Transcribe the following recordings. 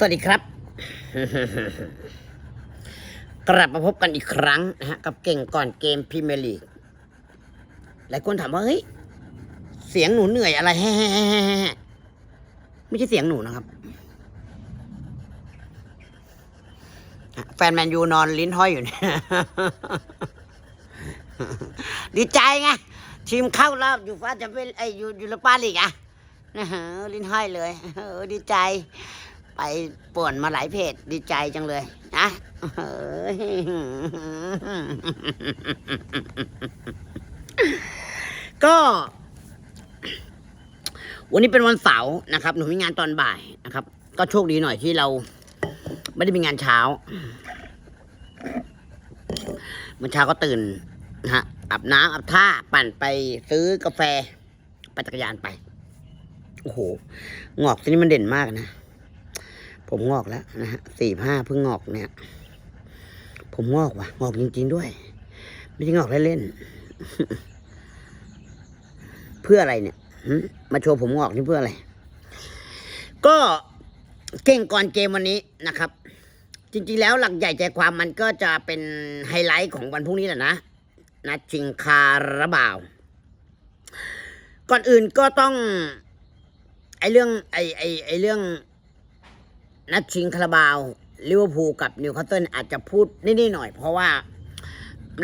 สวัสดีครับ กลับมาพบกันอีกครั้งนะฮะกับเก่งก่อนเกมพรีเมียร์ลีกหลายคนถามว่าเฮ้ยเสียงหนูเหนื่อยอะไรแฮ่ๆๆๆไม่ใช่เสียงหนูนะครับ แฟนแมนยูนอนลิ้นห้อยอยู่เนี่ยดีใจไงทีมเข้ารอบอยู่ฟ้าจะเป็นไออยู่ยูโรปาลีกอะนะลิ้นห้อยเลยดีใจ ไปป่วนมาหลายเพจดีใจจังเลยนะก็ วันนี้เป็นวันเสาร์นะครับ หนูมีงานตอนบ่ายนะครับ ก็โชคดีหน่อยที่เรา ไม่ได้มีงานเช้าเมื่อเช้าก็ตื่นนะฮะอาบน้ำอาบท่าปั่นไปซื้อกาแฟปั่นจักรยานไป โอ้โห งอกที่นี่มันเด่นมากนะ ผมงอกแล้วนะฮะสี่ห้าเพิ่งงอกเนี่ย ผมงอกว่ะ งอกจริง ๆด้วย ไม่ใช่งอกเล่นๆเพื่ออะไรเนี่ยมาโชว์ผมงอกนี่เพื่ออะไร ก็เก่งก่อนเกมวันนี้นะครับ จริง ๆ แล้วหลักใหญ่ใจความมันก็จะเป็นไฮไลท์ของวันพรุ่งนี้แหละนะนัดชิงคาราบาว ก่อนอื่นก็ต้อง ไอเรื่องไอไอไอเรื่อง นัดชิงคาราบาวลิเวอร์พูลกับนิวคาสเซิลอาจจะพูดนิดๆหน่อยเพราะว่า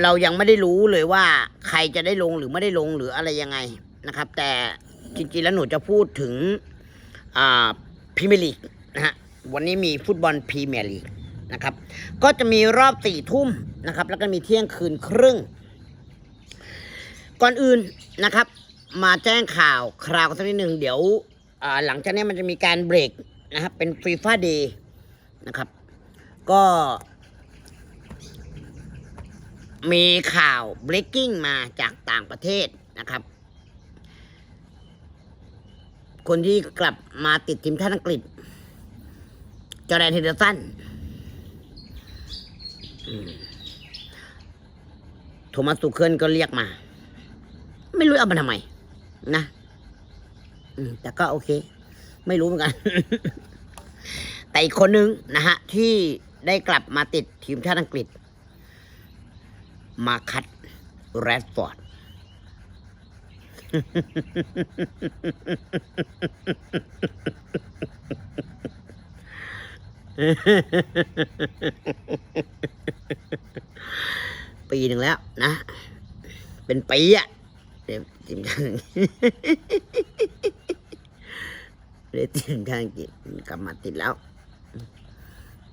เรายังไม่ได้รู้เลยว่าใครจะได้ลงหรือไม่ได้ลงหรืออะไรยังไงนะครับ แต่จริงๆแล้วหนูจะพูดถึงอ่าพรีเมียร์ลีกนะฮะวันนี้มีฟุตบอลพรีเมียร์ลีกนะครับก็จะมีรอบสี่ทุ่มนะครับ แล้วก็มีเที่ยงคืนครึ่ง ก่อนอื่นนะครับ มาแจ้งข่าวคราวกันสักนิดหนึ่งเดี๋ยวหลังจากนี้มันจะมีการเบรก นะครับ เป็นฟีฟ่าเดย์นะครับ ก็มีข่าว breaking มาจากต่างประเทศนะครับ คนที่กลับมาติดทีมชาติอังกฤษ จอร์แดนเฮเดอร์สันโทมัสตูเคิลก็เรียกมา ไม่รู้เอามาทำไม นะ แต่ก็โอเค ไม่รู้เหมือนกัน แต่อีกคนนึงนะฮะ ที่ได้กลับมาติดทีมชาติอังกฤษ มาคัดแรดฟอร์ดปีหนึ่งแล้วนะ เป็นปีอะเดี๋ยวทีมชาติ เดี๋ยวทีมชาติอังกฤษกลับมาติดแล้ว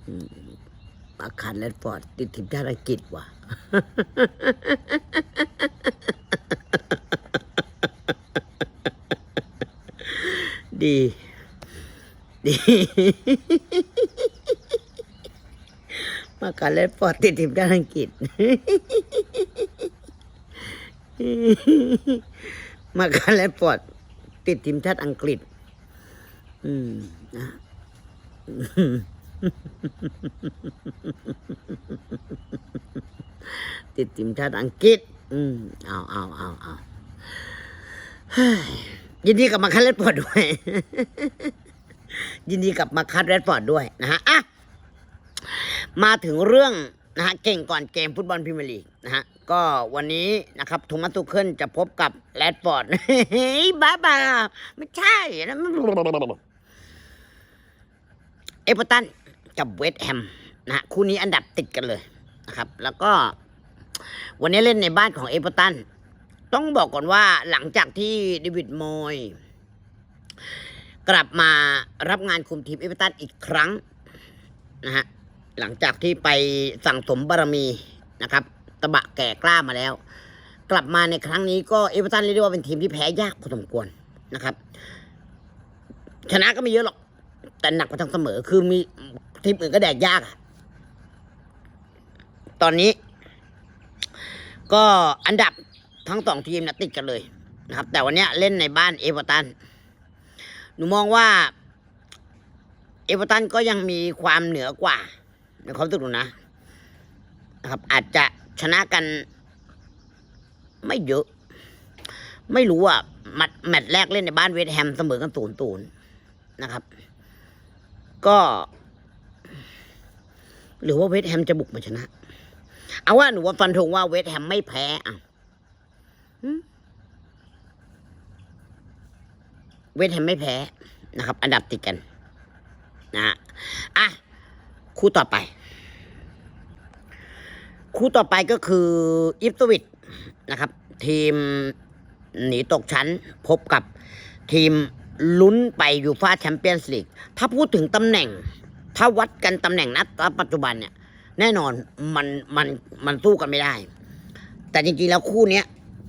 อืมมาคันแรดฟอร์ดติดทีมชาติอังกฤษว่ะดี ดี มาการเล่นฟอร์ดติดทีมชาติอังกฤษ มาการเล่นฟอร์ดติดทีมชาติอังกฤษ อืมนะติดทีมชาติอังกฤษ อืมเอาเอาเอาเอายินดีกับมาคัดเรดฟอร์ดด้วย ยินดีกับมาคัดเรดฟอร์ดด้วยนะฮะอะมาถึงเรื่องนะฮะเก่งก่อนเกมฟุตบอลพรีเมียร์ลีกนะฮะก็วันนี้นะครับโทมัสตุเคิลจะพบกับแรดฟอร์ดเฮ้ยบ้าบ้าไม่ใช่นะ เอเวอร์ตันกับเวสต์แฮมนะฮะคู่นี้อันดับติดกันเลยนะครับ แล้วก็วันนี้เล่นในบ้านของเอเวอร์ตันต้องบอกก่อนว่าหลังจากที่เดวิดมอยกลับมารับงานคุมทีมเอเวอร์ตันอีกครั้งนะฮะหลังจากที่ไปสั่งสมบารมีนะครับตะบะแก่กล้ามาแล้ว กลับมาในครั้งนี้ก็เอเวอร์ตันเรียกได้ว่าเป็นทีมที่แพ้ยากพอสมควรนะครับ ชนะก็ไม่เยอะหรอก แต่หนักไปทางเสมอคือมีทีมอื่นก็แดกยากอะตอนนี้ ก็อันดับทั้งสองทีมนะติดกันเลยนะครับ แต่วันนี้เล่นในบ้านเอเวอร์ตันหนูมองว่า เอเวอร์ตันก็ยังมีความเหนือกว่าในความรู้สึกหนูนะนะครับ อาจจะชนะกัน ไม่เยอะ ไม่รู้อะแมตช์แรกเล่นในบ้านเวสต์แฮมเสมอกันศูนย์ศูนย์นะครับ ก็ หรือว่าเวสแฮมจะบุกมาชนะ เอาว่าหนูว่าฟันธงว่าเวสแฮมไม่แพ้อะเวสแฮมไม่แพ้นะครับ อันดับติดกัน นะอะคู่ต่อไป คู่ต่อไปก็คืออิฟสวิตนะครับ ทีมหนีตกชั้นพบกับทีม ลุ้นไปยูฟาแชมเปี้ยนส์ลีกถ้าพูดถึงตำแหน่ง ถ้าวัดกันตำแหน่งนัดปัจจุบันเนี่ยแน่นอนมันมันมันสู้กันไม่ได้ แต่จริงๆแล้วคู่นี้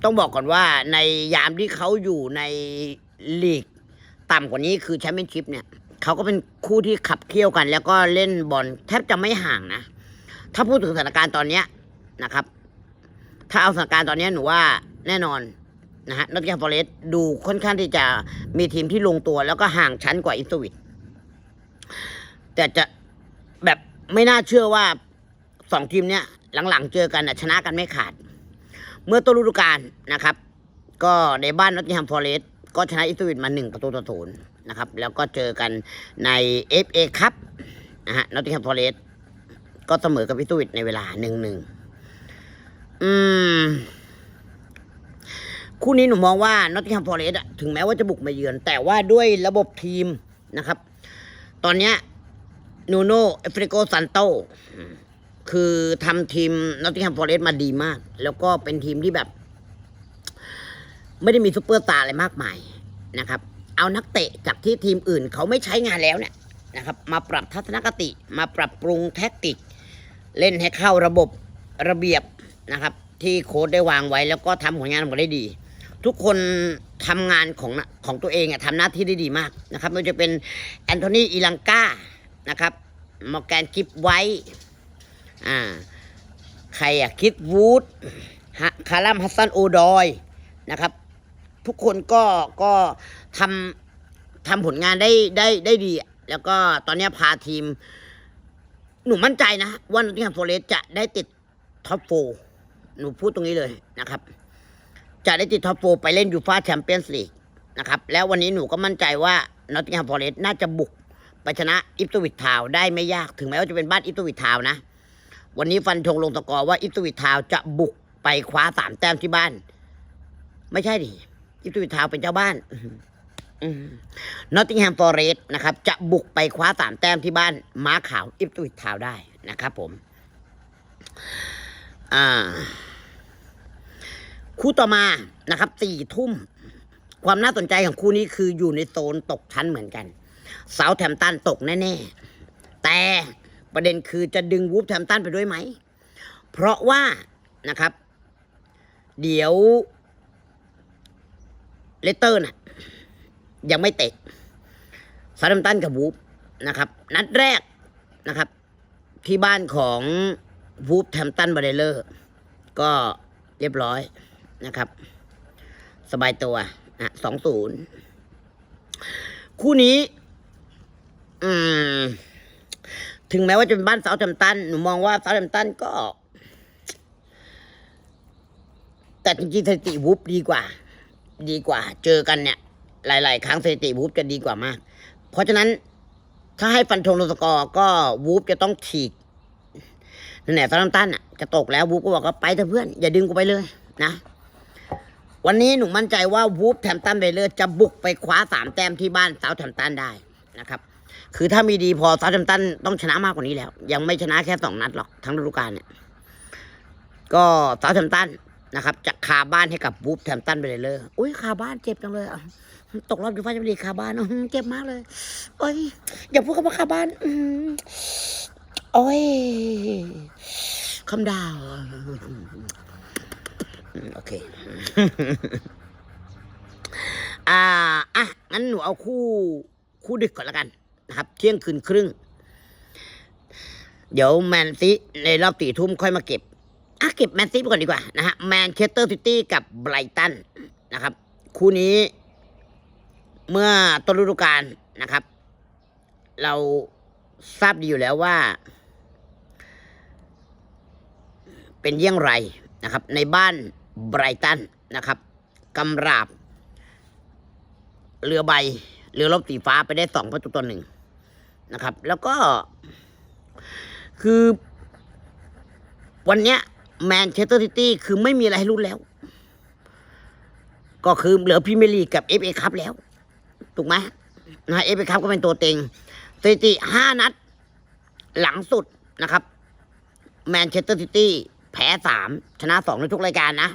ต้องบอกก่อนว่าในยามที่เขาอยู่ในลีกต่ำกว่านี้คือแชมเปี้ยนชิพเนี่ยเขาก็เป็นคู่ที่ขับเคี่ยวกัน แล้วก็เล่นบอลแทบจะไม่ห่างนะ ถ้าพูดถึงสถานการณ์ตอนนี้นะครับ ถ้าเอาสถานการณ์ตอนนี้หนูว่าแน่นอน นะฮะนอตติงแฮมฟอเรสต์ดูค่อนข้างที่จะมีทีมที่ลงตัว แล้วก็ห่างชั้นกว่าอินสวิตแต่จะแบบไม่น่าเชื่อว่าสองทีมเนี้ยหลังๆเจอกันนะชนะกันไม่ขาด เมื่อต้นฤดูกาลนะครับ ก็ในบ้านนอตติงแฮมฟอเรสต์ก็ชนะอิสวิตมาหนึ่งประตูต่อศูนย์นะครับ แล้วก็เจอกันใน FA คัพนะฮะนอตติงแฮมฟอเรสต์ก็เสมอกับอิสวิตในเวลาหนึ่งหนึ่งอืม คู่นี้หนูมองว่านอตติงแฮมฟอร์เรสต์ถึงแม้ว่าจะบุกมาเยือน แต่ว่าด้วยระบบทีมนะครับ ตอนนี้นูโนเอฟริโกซันโตคือทำทีมนอตติงแฮมฟอร์เรสต์มาดีมาก แล้วก็เป็นทีมที่แบบ ไม่ได้มีซูเปอร์สตาร์อะไรมากมายนะครับ เอานักเตะจากที่ทีมอื่นเขาไม่ใช้งานแล้วเนี่ยนะครับ มาปรับทัศนคติ มาปรับปรุงแท็กติก เล่นให้เข้าระบบระเบียบนะครับ ที่โค้ชได้วางไว้แล้วก็ทำผลงานออกมาได้ดี ทุกคนทำงานของของตัวเองอะทำหน้าที่ได้ดีมากนะครับไม่ว่าจะเป็นแอนโทนีอีลังกานะครับมอร์แกนกิฟไว้อ่าใครอะคิดวูดคารัมฮัสซันโอดอยนะครับ ทุกคนก็ก็ทำทำผลงานได้ได้ได้ดี แล้วก็ตอนนี้พาทีม หนูมั่นใจนะ ว่านอตติงแฮมฟอเรสจะได้ติดท็อปโฟหนูพูดตรงนี้เลยนะครับ จะได้ติดท็อปโฟไปเล่นยูฟาแชมเปี้ยนส์ลีกนะครับแล้ววันนี้หนูก็มั่นใจว่านอตติงแฮมฟอเรสต์น่าจะบุกไปชนะอิปสวิตทาวได้ไม่ยากถึงแม้ว่าจะเป็นบ้านอิปสวิตทาวนะ วันนี้ฟันธงลงตะกอว่าอิปสวิตทาวจะบุกไปคว้าสามแต้มที่บ้าน ไม่ใช่ดิอิปสวิตทาวเป็นเจ้าบ้านนอตติงแฮมฟอเรสต์นะครับ จะบุกไปคว้าสามแต้มที่บ้าน ม้าขาวอิปสวิตทาวได้นะครับผม อ่า คู่ต่อมานะครับสี่ทุ่ม ความน่าสนใจของคู่นี้คืออยู่ในโซนตกชั้นเหมือนกันเซาแทมตันตกแน่ๆ แต่ประเด็นคือจะดึงวูฟแทมตันไปด้วยไหม เพราะว่านะครับ เดี๋ยวเลสเตอร์น่ะ ยังไม่เตะเซาแทมตันกับวูฟนะครับ นัดแรกนะครับ ที่บ้านของวูฟแทมตันบาเดเลอร์ ก็เรียบร้อย นะครับ สบายตัวนะสองศูนย์คู่นี้ อืม ถึงแม้ว่าจะเป็นบ้านเซาท์แฮมตันหนูมองว่าเซาท์แฮมตันก็ แต่จริงๆสถิติวูฟดีกว่า ดีกว่า เจอกันเนี่ย หลาย ๆ ครั้งสถิติวูฟจะดีกว่ามาก เพราะฉะนั้น ถ้าให้ฟันธงลสกอร์ก็วูฟจะต้องฉีกนั่นแหละเซาท์แฮมตันอะจะตกแล้ววูฟก็บอกว่าไปเถอะเพื่อน อย่าดึงกูไปเลยนะ วันนี้หนูมั่นใจว่าวูฟแทมตันเบเลอร์จะบุกไปคว้าสามแต้มที่บ้านเซาแฮมตันได้นะครับ คือถ้ามีดีพอเซาแฮมตันต้องชนะมากกว่านี้แล้ว ยังไม่ชนะแค่สองนัดหรอกทั้งฤดูกาลเนี่ย ก็เซาแฮมตันนะครับจะคาบ้านให้กับวูฟแทมตันเบเลอร์อุ้ยคาบ้านเจ็บจังเลยอะตกรอบยูฟ่าแชมเปี้ยนลีกคาบ้านเจ็บมากเลยโอ้ยอย่าพูดคำว่าคาบ้านโอ้ยคำดาว โอเค อ่า อะ งั้นหนูเอาคู่ คู่ดึกก่อนล้วกันนะครับ เที่ยงคืนครึ่ง เดี๋ยวแมนซีในรอบตีทุ่มค่อยมาเก็บ อะ เก็บแมนซีไปก่อนดีกว่านะฮะ แมนเชสเตอร์ซิตี้กับไบรตันนะครับ คู่นี้ เมื่อต้นฤดูกาลนะครับ เราทราบดีอยู่แล้วว่า เป็นเยี่ยงไรนะครับ ในบ้าน ไบรตันนะครับกำราบ เรือใบ เรือลบสีฟ้าไปได้สองประตูต่อหนึ่งนะครับ แล้วก็ คือ วันเนี้ยแมนเชสเตอร์ซิตี้คือไม่มีอะไรให้ลุ้นแล้ว ก็คือเหลือพรีเมียร์ลีกกับเอฟเอคัพแล้ว ถูกไหมนะเอฟเอคัพก็เป็นตัวเต็งสถิติห้านัด หลังสุดนะครับแมนเชสเตอร์ซิตี้ แพ้สามชนะสองในทุกรายการนะ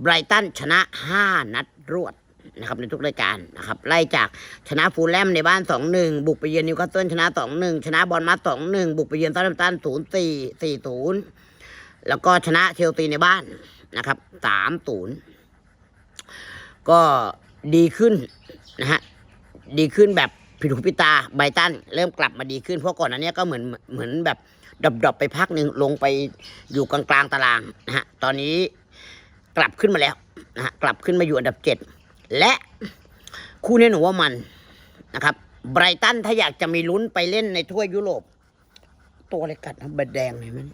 ไบรตันชนะห้านัดรวดนะครับในทุกรายการนะครับไล่จากชนะฟูลแลมในบ้านสองหนึ่งบุกไปเยือนนิวคาสเซิลชนะสองหนึ่งชนะบอลมัสสองหนึ่งบุกไปเยือนซาร์แฮมตันศูนย์สี่สี่ศูนย์แล้วก็ชนะเชลซีในบ้านนะครับสามศูนย์ก็ดีขึ้นนะฮะดีขึ้นแบบผิดหูผิดตาไบรตันเริ่มกลับมาดีขึ้นเพราะก่อนอันเนี้ยก็เหมือนเหมือนแบบ ดรอปๆไปพักหนึ่งลงไปอยู่กลางๆตารางนะฮะตอนนี้กลับขึ้นมาแล้วนะฮะกลับขึ้นมาอยู่อันดับเจ็ดและคู่นี้หนูว่ามันนะครับไบรตันถ้าอยากจะมีลุ้นไปเล่นในถ้วยยุโรป ตัวอะไรกัดนะใบแดงเลยมัน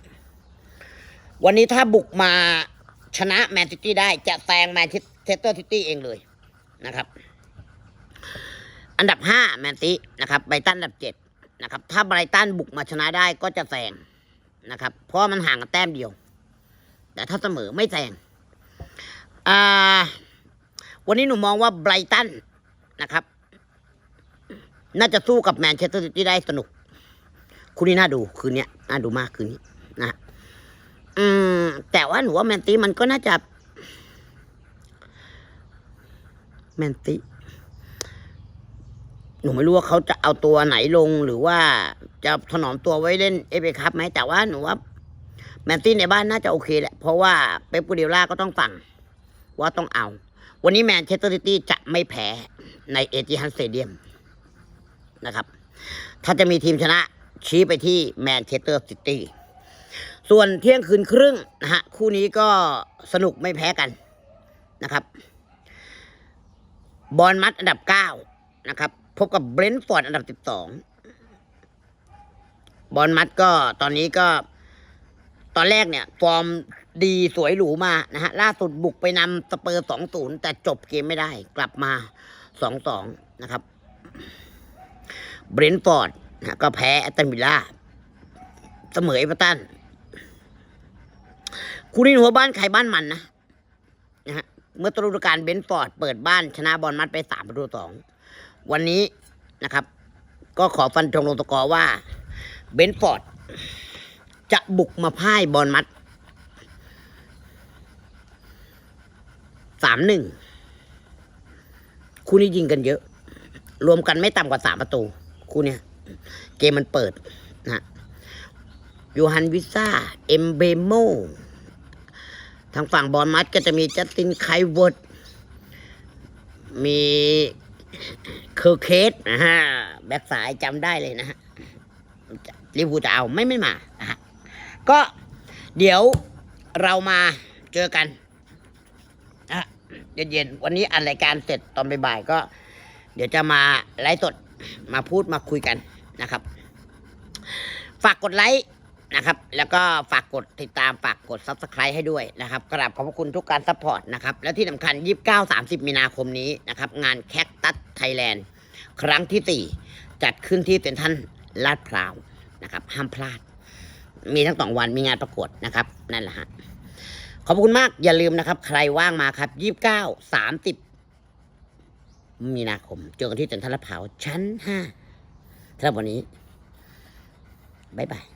วันนี้ถ้าบุกมาชนะแมนซิตี้ได้จะแซงแมนเชสเตอร์ซิตี้เองเลยนะครับ อันดับห้าแมนซีนะครับไบรตันอันดับเจ็ด นะครับ ถ้าไบรตันบุกมาชนะได้ก็จะแซงนะครับ เพราะมันห่างกันแต้มเดียว แต่ถ้าเสมอไม่แซงวันนี้หนูมองว่าไบรตันนะครับ น่าจะสู้กับแมนเชสเตอร์ซิตี้ได้สนุกคุณนี่น่าดูคืนนี้น่าดูมากคืนนี้นะอืมแต่ว่าหนูว่าแมนซีมันก็น่าจะแมนซีห นูไม่รู้ว่าเขาจะเอาตัวไหนลงหรือว่าจะถนอมตัวไว้เล่นเอฟเอคัพไหมแต่ว่าหนูว่าแมนตี้ในบ้านน่าจะโอเคแหละ เพราะว่าเป๊ปกูเดล่าก็ต้องสั่งว่าต้องเอา วันนี้แมนเชสเตอร์ซิตี้จะไม่แพ้ในเอจิฮันสเตเดียมนะครับ ถ้าจะมีทีมชนะชี้ไปที่แมนเชสเตอร์ซิตี้ส่วนเที่ยงคืนครึ่งนะฮะคู่นี้ก็สนุกไม่แพ้กันนะครับ บอลมัดอันดับเก้านะครับ พบกับเบรนท์ฟอร์ดอันดับสิบสองบอลมัดก็ตอนนี้ก็ ตอนแรกเนี่ย ฟอร์มดีสวยหรูมานะฮะ ล่าสุดบุกไปนำสเปอร์สองศูนย์แต่จบเกมไม่ได้ กลับมาสองสองนะครับ เบรนท์ฟอร์ดนะก็แพ้แอตตันวิลล่าเสมอเอเวอร์ตันคู่นี้หัวบ้านใครบ้านมันนะนะฮะเมื่อตฤดูกาลเบนฟอร์ดเปิดบ้านชนะบอลมัดไปสามประตูสอง วันนี้นะครับ ก็ขอฟันธงลงตะกอว่าเบนฟอร์ดจะบุกมาพ่ายบอลมัดสามหนึ่งคู่นี้ยิงกันเยอะ รวมกันไม่ต่ำกว่าสามประตู คู่เนี้ยเกมมันเปิดนะยูฮันวิซ่า เอมเบโม ทางฝั่งบอลมัดก็จะมีจัสตินไคเวิร์ด มี เคอร์เคสนะฮะแบ็กสายจำได้เลยนะฮะลิเวอร์พูจะเอาไม่ไม่มาก็เดี๋ยวเรามาเจอกันนะเย็นๆวันนี้อัดรายการเสร็จตอนบ่ายๆก็ เดี๋ยวจะมาไลฟ์สดมาพูดมาคุยกันนะครับ ฝากกดไลค์ นะครับ แล้วก็ฝากกดติดตามฝากกด subscribe ให้ด้วยนะครับกราบขอบพระคุณทุกการซัพพอร์ตนะครับ และที่สำคัญ 29 30 มีนาคมนี้นะครับ งานแคคตัสไทยแลนด์ครั้งที่ 4 จัดขึ้นที่เซ็นทรัลลาดพร้าวนะครับ ห้ามพลาด มีทั้งสองวันมีงานประกวดนะครับ นั่นแหละฮะขอบคุณมากอย่าลืมนะครับ ใครว่างมาครับ 29 30 มีนาคม เจอกันที่เซ็นทรัลลาดพร้าวชั้น 5สำหรับวันนี้บ๊ายบาย